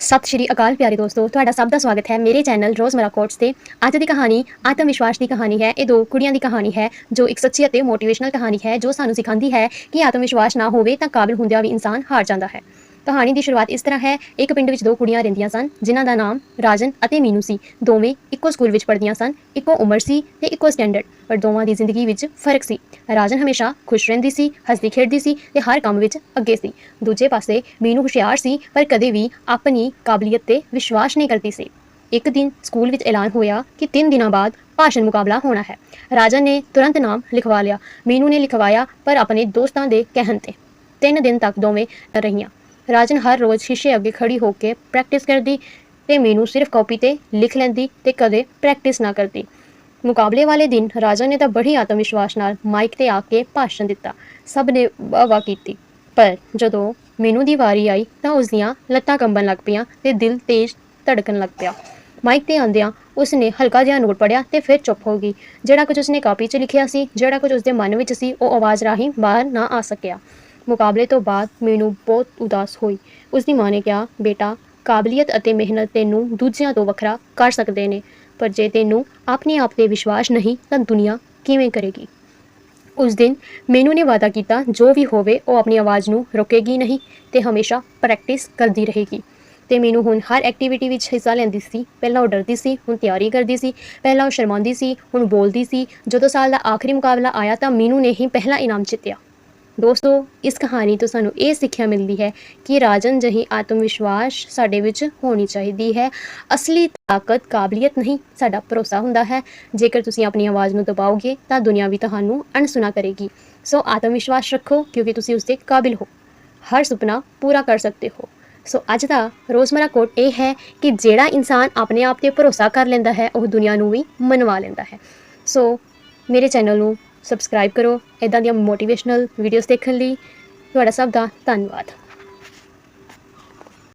ਸਤਿ ਸ਼੍ਰੀ ਅਕਾਲ ਪਿਆਰੇ ਦੋਸਤੋ, ਤੁਹਾਡਾ ਸਭ ਦਾ ਸਵਾਗਤ ਹੈ ਮੇਰੇ ਚੈਨਲ ਰੋਜ਼ਮਰਾ ਕੋਟਸ ਤੇ। ਅੱਜ ਦੀ ਕਹਾਣੀ ਆਤਮ ਵਿਸ਼ਵਾਸ ਦੀ ਕਹਾਣੀ ਹੈ। ਇਹ ਦੋ ਕੁੜੀਆਂ ਦੀ ਕਹਾਣੀ ਹੈ, ਜੋ ਇੱਕ ਸੱਚੀ ਅਤੇ ਮੋਟੀਵੇਸ਼ਨਲ ਕਹਾਣੀ ਹੈ, ਜੋ ਸਾਨੂੰ ਸਿਖਾਉਂਦੀ ਹੈ ਕਿ ਆਤਮ ਵਿਸ਼ਵਾਸ ਨਾ ਹੋਵੇ ਤਾਂ ਕਾਬਿਲ ਹੁੰਦਿਆਂ ਵੀ ਇਨਸਾਨ ਹਾਰ ਜਾਂਦਾ ਹੈ। ਕਹਾਣੀ ਦੀ ਸ਼ੁਰੂਆਤ ਇਸ ਤਰ੍ਹਾਂ ਹੈ। ਇੱਕ ਪਿੰਡ ਵਿੱਚ ਦੋ ਕੁੜੀਆਂ ਰਹਿੰਦੀਆਂ ਸਨ, ਜਿਨ੍ਹਾਂ ਦਾ ਨਾਮ ਰਾਜਨ ਅਤੇ ਮੀਨੂ ਸੀ। ਦੋਵੇਂ ਇੱਕੋ ਸਕੂਲ ਵਿੱਚ ਪੜ੍ਹਦੀਆਂ ਸਨ, ਇੱਕੋ ਉਮਰ ਸੀ ਤੇ ਇੱਕੋ ਸਟੈਂਡਰਡ ਪਰ ਦੋਵਾਂ ਦੀ ਜ਼ਿੰਦਗੀ ਵਿੱਚ ਫ਼ਰਕ ਸੀ। ਰਾਜਨ ਹਮੇਸ਼ਾ ਖੁਸ਼ ਰਹਿੰਦੀ ਸੀ, ਹੱਸਦੀ ਖੇਡਦੀ ਸੀ ਤੇ ਹਰ ਕੰਮ ਵਿੱਚ ਅੱਗੇ ਸੀ। ਦੂਜੇ ਪਾਸੇ ਮੀਨੂ ਹੁਸ਼ਿਆਰ ਸੀ, ਪਰ ਕਦੇ ਵੀ ਆਪਣੀ ਕਾਬਲੀਅਤ ਤੇ ਵਿਸ਼ਵਾਸ ਨਹੀਂ ਕਰਦੀ ਸੀ। ਇੱਕ ਦਿਨ ਸਕੂਲ ਵਿੱਚ ਐਲਾਨ ਹੋਇਆ ਕਿ 3 ਦਿਨਾਂ ਬਾਅਦ ਭਾਸ਼ਣ ਮੁਕਾਬਲਾ ਹੋਣਾ ਹੈ। ਰਾਜਨ ਨੇ ਤੁਰੰਤ ਨਾਮ ਲਿਖਵਾ ਲਿਆ। ਮੀਨੂ ਨੇ ਲਿਖਵਾਇਆ, ਪਰ ਆਪਣੇ ਦੋਸਤਾਂ ਦੇ ਕਹਿਣ ਤੇ। ਤਿੰਨ ਦਿਨ ਤੱਕ ਦੋਵੇਂ ਰਹੀਆਂ। ਰਾਜਨ ਹਰ ਰੋਜ਼ ਸ਼ੀਸ਼ੇ ਅੱਗੇ ਖੜੀ ਹੋ ਕੇ ਪ੍ਰੈਕਟਿਸ ਕਰਦੀ ਤੇ ਮੈਨੂੰ ਸਿਰਫ ਕਾਪੀ ਤੇ ਲਿਖ ਲੈਂਦੀ ਤੇ ਕਦੇ ਪ੍ਰੈਕਟਿਸ ਨਾ ਕਰਦੀ। ਮੁਕਾਬਲੇ ਵਾਲੇ ਦਿਨ ਰਾਜਨ ਨੇ ਤਾਂ ਬੜੀ ਆਤਮ ਵਿਸ਼ਵਾਸ ਨਾਲ ਮਾਈਕ ਤੇ ਆ ਕੇ ਭਾਸ਼ਣ ਦਿੱਤਾ। ਸਭ ਨੇ ਵਾਹ ਵਾਹ ਕੀਤੀ। ਪਰ ਜਦੋਂ ਮੈਨੂੰ ਦੀ ਵਾਰੀ ਆਈ ਤਾਂ ਉਸ ਦੀਆਂ ਲੱਤਾਂ ਕੰਬਣ ਲੱਗ ਪਈਆਂ ਤੇ ਦਿਲ ਤੇਜ਼ ਧੜਕਣ ਲੱਗ ਪਿਆ। ਮਾਈਕ ਤੇ ਆਂਦਿਆਂ ਉਸਨੇ ਹਲਕਾ ਜਿਹਾ ਨੋਟ ਪੜਿਆ ਤੇ ਫਿਰ ਚੁੱਪ ਹੋ ਗਈ। ਜਿਹੜਾ ਕੁਝ ਉਸਨੇ ਕਾਪੀ 'ਚ ਲਿਖਿਆ ਸੀ, ਜਿਹੜਾ ਕੁਝ ਉਸਦੇ ਮਨ ਵਿੱਚ ਸੀ, ਉਹ ਆਵਾਜ਼ ਰਾਹੀਂ ਬਾਹਰ ਨਾ ਆ ਸਕਿਆ। ਮੁਕਾਬਲੇ ਤੋਂ ਬਾਅਦ ਮੀਨੂ ਬਹੁਤ ਉਦਾਸ ਹੋਈ। ਉਸਦੀ ਮਾਂ ਨੇ ਕਿਹਾ, ਬੇਟਾ, ਕਾਬਲੀਅਤ ਅਤੇ ਮਿਹਨਤ ਤੈਨੂੰ ਦੂਜਿਆਂ ਤੋਂ ਵੱਖਰਾ ਕਰ ਸਕਦੇ ਨੇ, ਪਰ ਜੇ ਤੈਨੂੰ ਆਪਣੇ ਆਪ ਤੇ ਵਿਸ਼ਵਾਸ ਨਹੀਂ, ਤਾਂ ਦੁਨੀਆ ਕਿਵੇਂ ਕਰੇਗੀ? ਉਸ ਦਿਨ ਮੈਨੂੰ ਨੇ ਵਾਅਦਾ ਕੀਤਾ, ਜੋ ਵੀ ਹੋਵੇ, ਉਹ ਆਪਣੀ ਆਵਾਜ਼ ਨੂੰ ਰੋਕੇਗੀ ਨਹੀਂ ਤੇ ਹਮੇਸ਼ਾ ਪ੍ਰੈਕਟਿਸ ਕਰਦੀ ਰਹੇਗੀ। ਤੇ ਮੈਨੂੰ ਹੁਣ ਹਰ ਐਕਟੀਵਿਟੀ ਵਿੱਚ ਹਿੱਸਾ ਲੈਂਦੀ ਸੀ। ਪਹਿਲਾਂ ਉਹ ਡਰਦੀ ਸੀ, ਹੁਣ ਤਿਆਰੀ ਕਰਦੀ ਸੀ, ਪਹਿਲਾਂ ਉਹ ਸ਼ਰਮਾਉਂਦੀ ਸੀ, ਹੁਣ ਬੋਲਦੀ ਸੀ। ਜਦੋਂ ਸਾਲ ਦਾ ਆਖਰੀ ਮੁਕਾਬਲਾ ਆਇਆ ਤਾਂ ਮੀਨੂ ਨੇ ਹੀ ਪਹਿਲਾ ਇਨਾਮ ਜਿੱਤਿਆ। ਦੋਸਤੋ, ਇਸ ਕਹਾਣੀ ਤੋਂ ਸਾਨੂੰ ਇਹ ਸਿੱਖਿਆ ਮਿਲਦੀ ਹੈ ਕਿ ਰਾਜਨ ਜਹੀ ਆਤਮ ਵਿਸ਼ਵਾਸ ਸਾਡੇ ਵਿੱਚ ਹੋਣੀ ਚਾਹੀਦੀ ਹੈ। ਅਸਲੀ ਤਾਕਤ, ਕਾਬਲੀਅਤ ਨਹੀਂ, ਸਾਡਾ ਭਰੋਸਾ ਹੁੰਦਾ ਹੈ। ਜੇਕਰ ਤੁਸੀਂ ਆਪਣੀ ਆਵਾਜ਼ ਨੂੰ ਦਬਾਓਗੇ, ਤਾਂ ਦੁਨੀਆ ਵੀ ਤੁਹਾਨੂੰ ਅਣਸੁਣਾ ਕਰੇਗੀ। ਸੋ ਆਤਮ ਵਿਸ਼ਵਾਸ ਰੱਖੋ, ਕਿਉਂਕਿ ਤੁਸੀਂ ਉਸ ਦੇ ਕਾਬਿਲ ਹੋ। ਹਰ ਸੁਪਨਾ ਪੂਰਾ ਕਰ ਸਕਦੇ ਹੋ। ਸੋ ਅੱਜ ਦਾ ਰੋਜ਼ਮਰਾ ਕੋਟ ਇਹ ਹੈ ਕਿ ਜਿਹੜਾ ਇਨਸਾਨ ਆਪਣੇ ਆਪ ਤੇ ਭਰੋਸਾ ਕਰ ਲੈਂਦਾ ਹੈ, ਉਹ ਦੁਨੀਆ ਨੂੰ ਵੀ ਮਨਵਾ ਲੈਂਦਾ ਹੈ। ਸੋ ਮੇਰੇ ਚੈਨਲ ਨੂੰ ਸਬਸਕ੍ਰਾਈਬ ਕਰੋ ਇਦਾਂ ਦੀਆਂ ਮੋਟੀਵੇਸ਼ਨਲ ਵੀਡੀਓਜ਼ ਦੇਖਣ ਲਈ। ਤੁਹਾਡਾ ਸਭ ਦਾ ਧੰਨਵਾਦ।